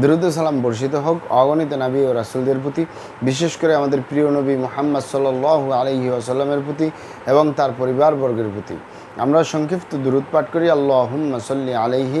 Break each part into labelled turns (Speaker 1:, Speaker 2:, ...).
Speaker 1: দ্রুত সালাম বর্ষিত হোক অগণিত নাবী ও রাসুলদের প্রতি, বিশেষ করে আমাদের প্রিয় নবী মোহাম্মদ সাল আলহি আসাল্লামের প্রতি এবং তার পরিবারবর্গের প্রতি। আমরা সংক্ষিপ্ত দূরত পাঠ করি আল্লাহ সাল্লি আলহি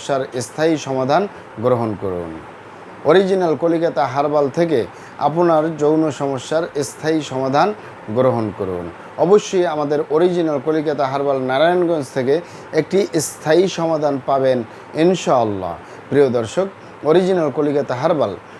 Speaker 1: সমস্যার স্থায়ী সমাধান গ্রহণ করুন। অরিজিনাল কলিকাতা হারবাল থেকে আপনার যৌন সমস্যার স্থায়ী সমাধান গ্রহণ করুন। অবশ্যই আমাদের অরিজিনাল কলিকাতা হারবাল নারায়ণগঞ্জ থেকে একটি স্থায়ী সমাধান পাবেন ইনশাআল্লাহ। প্রিয় দর্শক, অরিজিনাল কলিকাতা হারবাল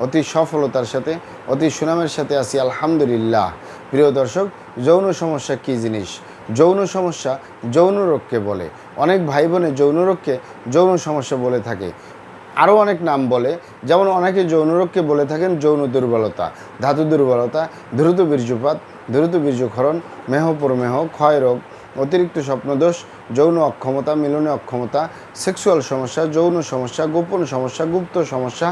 Speaker 1: অতি সফলতার সাথে, অতি সুনামের সাথে আছি, আলহামদুলিল্লাহ। প্রিয় দর্শক, যৌন সমস্যা কী জিনিস? যৌন সমস্যা যৌন রোগকে বলে। অনেক ভাই বোনে যৌন রোগকে যৌন সমস্যা বলে থাকে। আরও অনেক নাম বলে, যেমন অনেকে যৌন রোগকে বলে থাকেন যৌন দুর্বলতা। ধাতু দুর্বলতা, দ্রুত বীর্যপাত, দ্রুত বীর্যক্ষরণ, মেহ প্রমেহ, ক্ষয় রোগ অতিরিক্ত স্বপ্নদোষ, যৌন অক্ষমতা, মিলনে অক্ষমতা সেক্সুয়াল সমস্যা, যৌন সমস্যা, গোপন সমস্যা, গুপ্ত সমস্যা,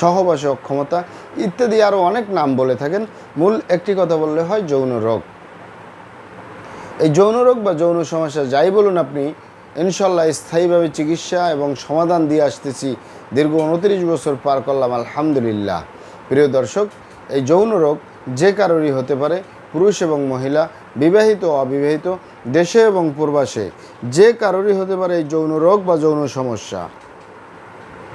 Speaker 1: সহবাসে অক্ষমতা ইত্যাদি আরও অনেক নাম বলে থাকেন। মূল একটি কথা বললে হয় যৌন রোগ। এই যৌন রোগ বা যৌন সমস্যা যাই বলুন আপনি ইনশাল্লাহ স্থায়ীভাবে চিকিৎসা এবং সমাধান দিয়ে আসতেছি। দীর্ঘ উনত্রিশ বছর পার করলাম, আলহামদুলিল্লাহ। প্রিয় দর্শক, এই যৌন রোগ যে কারোরই হতে পারে পুরুষ এবং মহিলা, বিবাহিত অবিবাহিত, দেশে এবং পূর্বাসে, যে কারোরই হতে পারে এই যৌন রোগ বা যৌন সমস্যা।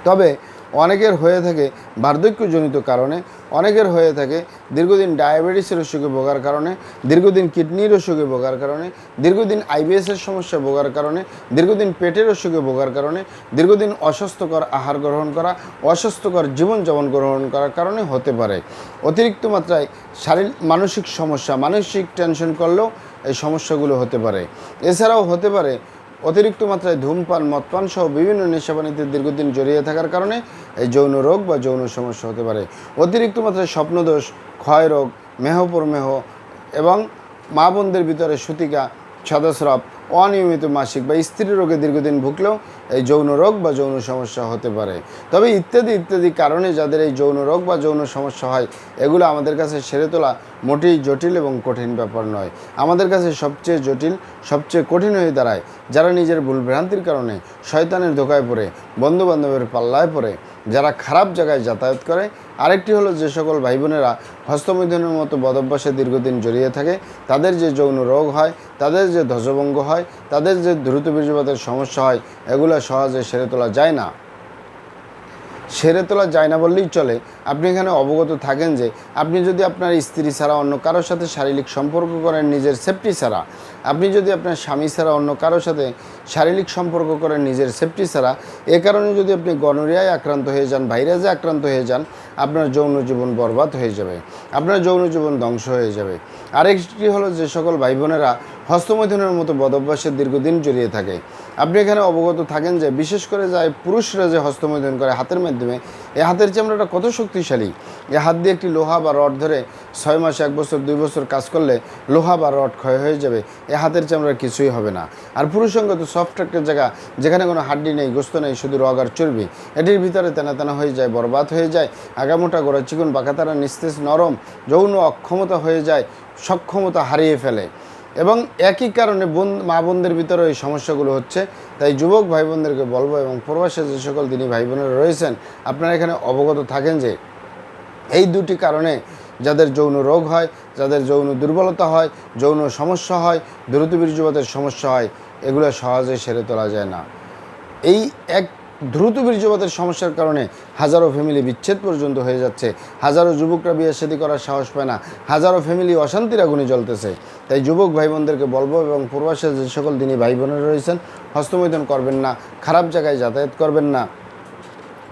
Speaker 1: তবে অনেকের হয়ে থাকে বার্ধক্যজনিত কারণে, অনেকের হয়ে থাকে দীর্ঘদিন ডায়াবেটিসের অসুখে ভোগার কারণে, দীর্ঘদিন কিডনির অসুখে ভোগার কারণে, দীর্ঘদিন আইবিএসের সমস্যা ভোগার কারণে, দীর্ঘদিন পেটের অসুখে ভোগার কারণে, দীর্ঘদিন অস্বাস্থ্যকর আহার গ্রহণ করা, অস্বাস্থ্যকর জীবনযাপন গ্রহণ করার কারণে হতে পারে। অতিরিক্ত মাত্রায় শারীরিক মানসিক সমস্যা, মানসিক টেনশন করলেও এই সমস্যাগুলো হতে পারে। এছাড়াও হতে পারে অতিরিক্ত মাত্রায় ধূমপান, মদপান সহ বিভিন্ন নেশাবানিতে দীর্ঘদিন জড়িয়ে থাকার কারণে এই যৌন রোগ বা যৌন সমস্যা হতে পারে। অতিরিক্ত মাত্রায় স্বপ্নদোষ ক্ষয় রোগ মেহপরমেহ এবং মা বোনদের ভিতরে সুতিকা সদাস্রাব অনিয়মিত মাসিক বা স্ত্রী রোগে দীর্ঘদিন ভুগলেও এই যৌন রোগ বা যৌন সমস্যা হতে পারে। তবে ইত্যাদি ইত্যাদি কারণে যাদের এই যৌন রোগ বা যৌন সমস্যা হয়, এগুলো আমাদের কাছে সেরে তোলা মোটেই জটিল এবং কঠিন ব্যাপার নয়। আমাদের কাছে সবচেয়ে জটিল, সবচেয়ে কঠিন হয়ে দাঁড়ায় যারা নিজের ভুলভ্রান্তির কারণে শয়তানের ধোকায় পড়ে, বন্ধুবান্ধবের পাল্লায় পড়ে, যারা খারাপ জায়গায় যাতায়াত করে। আরেকটি হলো যে সকল ভাই বোনেরা হস্তমৈথুনের মতো বদভ্যাসে দীর্ঘদিন জড়িয়ে থাকে, তাদের যে যৌন রোগ হয়, তাদের যে ধ্বজভঙ্গ হয় তাদের যে দ্রুত বীর্যপাতের সমস্যা হয়, এগুলো সহজে সেরে তোলা যায় না। সেরে তোলা যায় না বললেই চলে। আপনি এখানে অবগত থাকেন যে, আপনি যদি আপনার স্ত্রী ছাড়া অন্য কারোর সাথে শারীরিক সম্পর্ক করেন নিজের সেফটি ছাড়া, আপনি যদি আপনার স্বামী ছাড়া অন্য কারোর সাথে শারীরিক সম্পর্ক করেন নিজের সেফটি ছাড়া, এ কারণে যদি আপনি গনোরিয়ায় আক্রান্ত হয়ে যান, ভাইরাসে আক্রান্ত হয়ে যান, আপনার যৌন জীবন বরবাদ হয়ে যাবে, আপনার যৌন জীবন ধ্বংস হয়ে যাবে। আরেকটি হলো যে সকল ভাই বোনেরা হস্তমৈথুনের মতো বদভ্যাসের দীর্ঘদিন জড়িয়ে থাকে। আপনি এখানে অবগত থাকেন যে, বিশেষ করে যায় পুরুষরা যে হস্তমৈথুন করে হাতের মাধ্যমে এই হাতের চামড়াটা কত শক্তিশালী। এই হাত দিয়ে একটি লোহা বা রড ধরে ছয় মাস, এক বছর, দুই বছর কাজ করলে লোহা বা রড ক্ষয় হয়ে যাবে। এ হাতের চামড়ার কিছুই হবে না। আর পুরুষঙ্গ তো সফট একটা জায়গা, যেখানে কোনো হাড্ডি নেই, গোস্ত নেই, শুধু রগ আর চর্বি, এটির ভিতরে তেনা তেনা হয়ে যায়, বরবাদ হয়ে যায়, আগামোটা গোড়া চিকুন বাঁকাতারা, নিস্তেজ, নরম, যৌন অক্ষমতা হয়ে যায়, সক্ষমতা হারিয়ে ফেলে। এবং একই কারণে বোন, মা বোনদের ভিতরে এই সমস্যাগুলো হচ্ছে। তাই যুবক ভাই বোনদেরকে বলব এবং প্রবাসে যে সকল তিনি ভাই বোনেরা রয়েছেন, আপনারা এখানে অবগত থাকেন যে এই দুটি কারণে যাদের যৌন রোগ হয়, যাদের যৌন দুর্বলতা হয়, যৌন সমস্যা হয়, দ্রুত বীর্যপাতের সমস্যা হয়, এগুলো সহজে সেরে তোলা যায় না। এই এক দ্রুত বীর্যপাতের সমস্যার কারণে হাজারো ফ্যামিলি বিচ্ছেদ পর্যন্ত হয়ে যাচ্ছে। হাজারো যুবকরা বিয়ে শাদী করার সাহস পায় না। হাজারো ফ্যামিলি অশান্তির আগুনে জ্বলতেছে। তাই যুবক ভাই বোনদেরকে বলব এবং পূর্বাসে যে সকল দিনই ভাই বোনেরা রয়েছেন, হস্তমৈথুন করবেন না, খারাপ জায়গায় যাতায়াত করবেন না।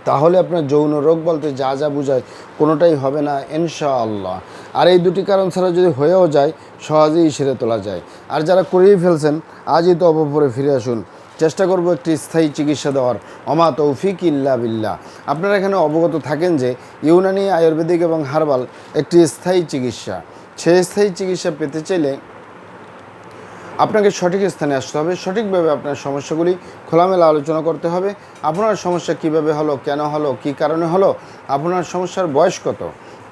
Speaker 1: তাহলে আপনার যৌন রোগ বলতে যা যা বোঝায়, কোনোটাই হবে না, ইনশাআল্লাহ। আর এই দুটি কারণ ছাড়া যদি হয়েও যায়, সহজেই সেরে তোলা যায়। আর যারা করেই ফেলছেন, আজই তো অপপরে ফিরে আসুন। চেষ্টা করব একটি স্থায়ী চিকিৎসা দেওয়ার। অমা তৌফিক ইল্লা বিল্লা আপনারা এখানে অবগত থাকেন যে ইউনানি, আয়ুর্বেদিক এবং হার্বাল একটি স্থায়ী চিকিৎসা। সে স্থায়ী চিকিৎসা পেতে চাইলে আপনাকে সঠিক স্থানে আসতে হবে। সঠিকভাবে আপনার সমস্যাগুলি খোলামেলা আলোচনা করতে হবে। আপনার সমস্যা কীভাবে হলো, কেন হলো, কি কারণে হলো, আপনার সমস্যার বয়স কত?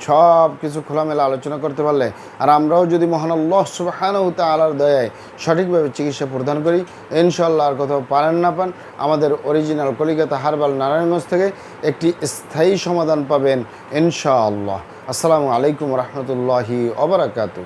Speaker 1: সব কিছু খোলামেলা আলোচনা করতে পারলে আর আমরাও যদি মহান আল্লাহ তা তালার দয়ায় সঠিকভাবে চিকিৎসা প্রদান করি ইনশাল্লাহ আর কোথাও পারেন না পান, আমাদের অরিজিনাল কলিকাতা হারবাল নারায়ণগঞ্জ থেকে একটি স্থায়ী সমাধান পাবেন ইনশাআল্লাহ। আসসালামু আলাইকুম রহমতুল্লাহি অবরাকাতু